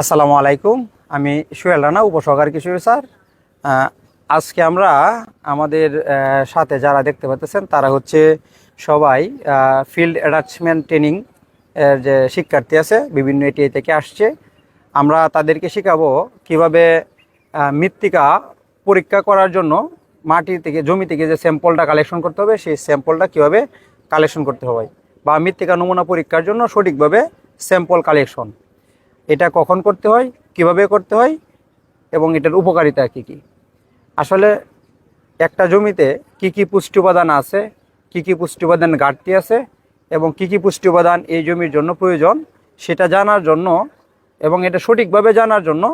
আসসালামু আলাইকুম। আমি সোহেল রানা, উপসহকারী কৃষি স্যার। আজকে আমরা আমাদের সাথে যারা দেখতে পাচ্ছেন, তারা হচ্ছে সবাই ফিল্ড অ্যাটাচমেন্ট ট্রেনিং এর যে শিক্ষার্থী আছে, বিভিন্ন এটিআই থেকে আসছে। আমরা তাদেরকে শেখাবো কীভাবে মৃত্তিকা পরীক্ষা করার জন্য মাটি থেকে, জমি থেকে যে স্যাম্পলটা কালেকশন করতে হবে, সেই স্যাম্পলটা কীভাবে কালেকশন করতে হবে, বা মৃত্তিকা নমুনা পরীক্ষার জন্য সঠিকভাবে স্যাম্পল কালেকশন এটা কখন করতে হয়, কীভাবে করতে হয় এবং এটার উপকারিতা কী কী? আসলে একটা জমিতে কি কি পুষ্টি উপাদান আছে, কি কি পুষ্টি উপাদান ঘাটতি আছে এবং কি কি পুষ্টি উপাদান এই জমির জন্য প্রয়োজন সেটা জানার জন্য এবং এটা সঠিকভাবে জানার জন্য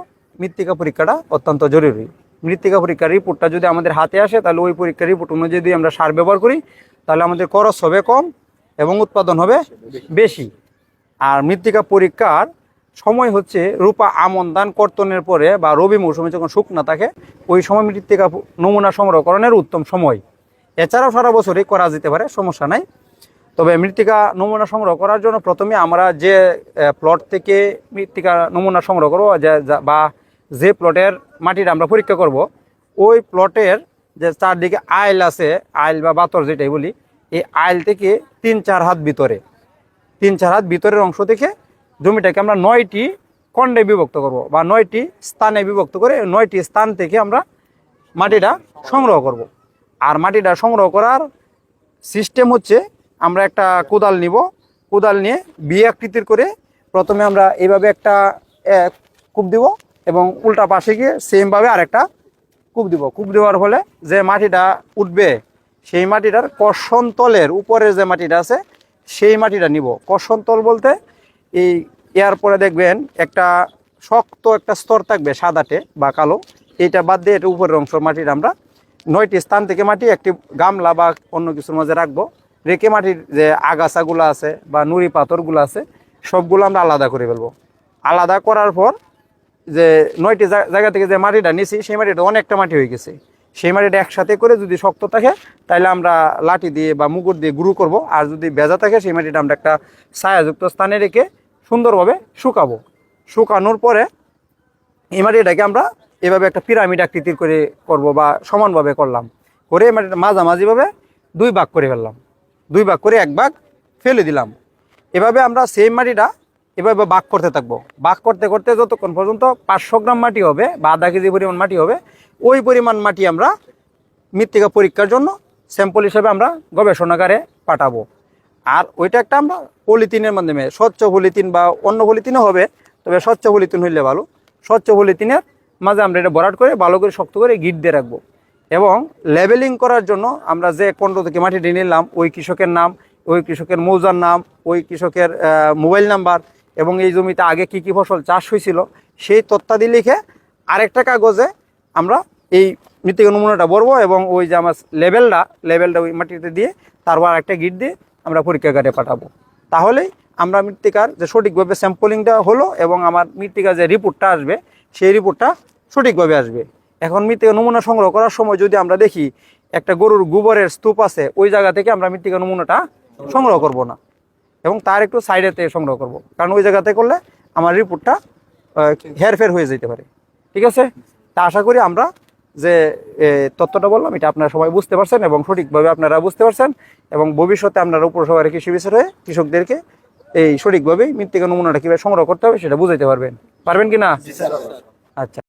মৃত্তিকা পরীক্ষাটা অত্যন্ত জরুরি। মৃত্তিকা পরীক্ষার রিপোর্টটা যদি আমাদের হাতে আসে তাহলে ওই পরীক্ষার রিপোর্ট অনুযায়ী যদি আমরা সার ব্যবহার করি তাহলে আমাদের খরচ হবে কম এবং উৎপাদন হবে বেশি। আর মৃত্তিকা পরীক্ষার সময় হচ্ছে রূপা আমন দান কর্তনের পরে বা রবি মৌসুমে যখন শুকনা থাকে, ওই সময় মৃত্তিকা নমুনা সংগ্রহকরণের উত্তম সময়। এছাড়াও সারা বছরই করা যেতে পারে, সমস্যা নাই। তবে মৃত্তিকা নমুনা সংগ্রহ করার জন্য প্রথমে আমরা যে প্লট থেকে মৃত্তিকা নমুনা সংগ্রহ করব বা যে প্লটের মাটির আমরা পরীক্ষা করব, ওই প্লটের যে চারদিকে আইল আছে, আইল বা বাতর যেটাই বলি, এই আইল থেকে তিন চার হাত ভিতরে, তিন চার হাত ভিতরের অংশ থেকে জমিটাকে আমরা নয়টি খণ্ডে বিভক্ত করব বা নয়টি স্থানে বিভক্ত করে নয়টি স্থান থেকে আমরা মাটিটা সংগ্রহ করব। আর মাটিটা সংগ্রহ করার সিস্টেম হচ্ছে আমরা একটা কোদাল নিব। কোদাল নিয়ে বি আকৃতির করে প্রথমে আমরা এইভাবে একটা কূপ দিব এবং উল্টা পাশে গিয়ে সেমভাবে আরেকটা কূপ দিব। কূপ দেওয়ার ফলে যে মাটিটা উঠবে, সেই মাটিটার কর্ষণ তলের উপরের যে মাটিটা আছে, সেই মাটিটা নিব। কর্ষণ তল বলতে এই এর পরে দেখবেন একটা শক্ত একটা স্তর থাকবে সাদাটে বা কালো। এইটা বাদ দিয়ে এটা উপরের অংশ মাটির আমরা নয়টি স্থান থেকে মাটি, একটি গামলা বা অন্য কিছুর মাঝে রাখব। রেখে মাটির যে আগাছাগুলো আছে বা নুড়ি পাথরগুলো আছে, সবগুলো আমরা আলাদা করে ফেলব। আলাদা করার পর যে নয়টি জায়গা থেকে যে মাটিটা নিছি, সেই মাটিটা অনেকটা মাটি হয়ে গেছে। সেই মাটিটা একসাথে করে যদি শক্ত থাকে তাহলে আমরা লাঠি দিয়ে বা মুগুর দিয়ে গুঁড়ো করব। আর যদি ভেজা থাকে, সেই মাটিটা আমরা একটা ছায়াযুক্ত স্থানে রেখে সুন্দরভাবে শুকাবো। শুকানোর পরে এই মাটিটাকে আমরা এভাবে একটা পিরামিড আকৃতির করে করব বা সমানভাবে করলাম। করে এই মাটিটা মাঝামাঝিভাবে দুই ভাগ করে ফেললাম। দুই ভাগ করে এক ভাগ ফেলে দিলাম। এভাবে আমরা সেম মাটিটা এভাবে বাক করতে থাকব। বাক করতে করতে যতক্ষণ পর্যন্ত পাঁচশো গ্রাম মাটি হবে বা আধা কেজি পরিমাণ মাটি হবে, ওই পরিমাণ মাটি আমরা মৃত্তিকা পরীক্ষার জন্য স্যাম্পল হিসেবে আমরা গবেষণাগারে পাঠাবো। আর ওইটা একটা আমরা পলিথিনের মাধ্যমে, স্বচ্ছ পলিথিন বা অন্য পলিথিনও হবে, তবে স্বচ্ছ পলিথিন হইলে ভালো। স্বচ্ছ পলিথিনের মাঝে আমরা এটা ভরাট করে, ভালো করে শক্ত করে গিট দিয়ে রাখব। এবং লেবেলিং করার জন্য আমরা যে পনেরো থেকে মাটিটি নিলাম, ওই কৃষকের নাম, ওই কৃষকের মৌজার নাম, ওই কৃষকের মোবাইল নাম্বার এবং এই জমিতে আগে কি কি ফসল চাষ হয়েছিল, সেই তথ্যাদি লিখে আরেকটা কাগজে আমরা এই মৃত্তিকা নমুনাটা ভরবো এবং ওই যে আমার লেবেলটা লেভেলটা ওই মাটিতে দিয়ে তারপর একটা গিট দিয়ে আমরা পরীক্ষাগারে পাঠাবো। তাহলেই আমরা মৃত্তিকার যে সঠিকভাবে স্যাম্পলিংটা হলো এবং আমার মৃত্তিকার যে রিপোর্টটা আসবে, সেই রিপোর্টটা সঠিকভাবে আসবে। এখন মৃত্তিকা নমুনা সংগ্রহ করার সময় যদি আমরা দেখি একটা গরুর গোবরের স্তূপ আছে, ওই জায়গা থেকে আমরা মৃত্তিকা নমুনাটা সংগ্রহ করব না। এবং তার একটু সাইডেতে সংগ্রহ করব। কারণ ওই জায়গাতে করলে আমার রিপোর্টটা হেরফের হয়ে যেতে পারে। ঠিক আছে? তা আশা করি আমরা যে তথ্যটা বললাম এটা আপনারা সবাই বুঝতে পারছেন এবং সঠিকভাবে আপনারা বুঝতে পারছেন এবং ভবিষ্যতে আপনারা উপসভার কৃষি বিষয়ে কৃষকদেরকে এই সঠিকভাবেই মৃত্তিকা নমুনাটা কীভাবে সংগ্রহ করতে হবে সেটা বুঝাইতে পারবেন। পারবেন কি না? আচ্ছা।